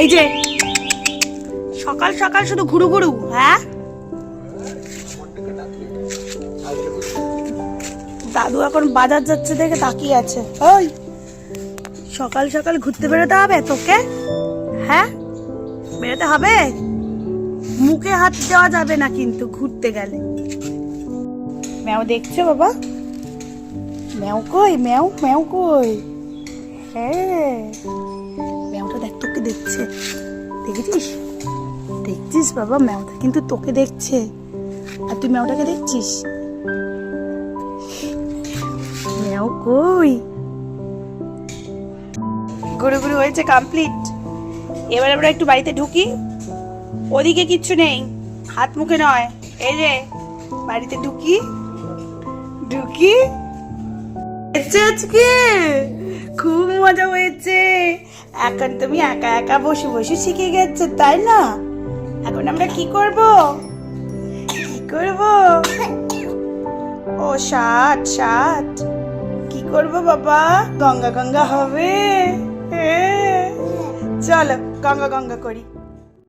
এই যে, সকাল সকাল শুধু ঘুরু ঘুরু হ্যাঁ? দাদু এখন বাজার যাচ্ছে দেখে তাকিয়ে আছে। ওই, সকাল সকাল ঘুরতে বেরোতে হবে তোকে হ্যাঁ? বেরোতে হবে? মুখে হাত দেওয়া যাবে না কিন্তু ঘুরতে গেলে। ম্যাও দেখছ বাবা? ম্যাও কই? ম্যাও ম্যাও কই? হ্যাঁ। দেখছে। দেখেছিস? দেখছিস বাবা ম্যাওটা কিন্তু তোকে দেখছে। আর তুই ম্যাওটাকে দেখছিস? ম্যাও কই? ঘুরে ঘুরে হয়েছে কমপ্লিট এবার আমরা একটু বাড়িতে ঢুকি। ওদিকে কিচ্ছু নেই। হাত মুখে নয়। এই যে বাড়িতে ঢুকি। ঢুকি। আজকে। খুব মজা হয়েছে। এখন তুমি একা একা বসে বসে শিখে গেছো, তাই না? এখন আমরা কি করব? কি করব? ও, সাত সাত। কি করব বাবা? গঙ্গা গঙ্গা হবে? হ্যাঁ। চলো, গঙ্গা গঙ্গা করি।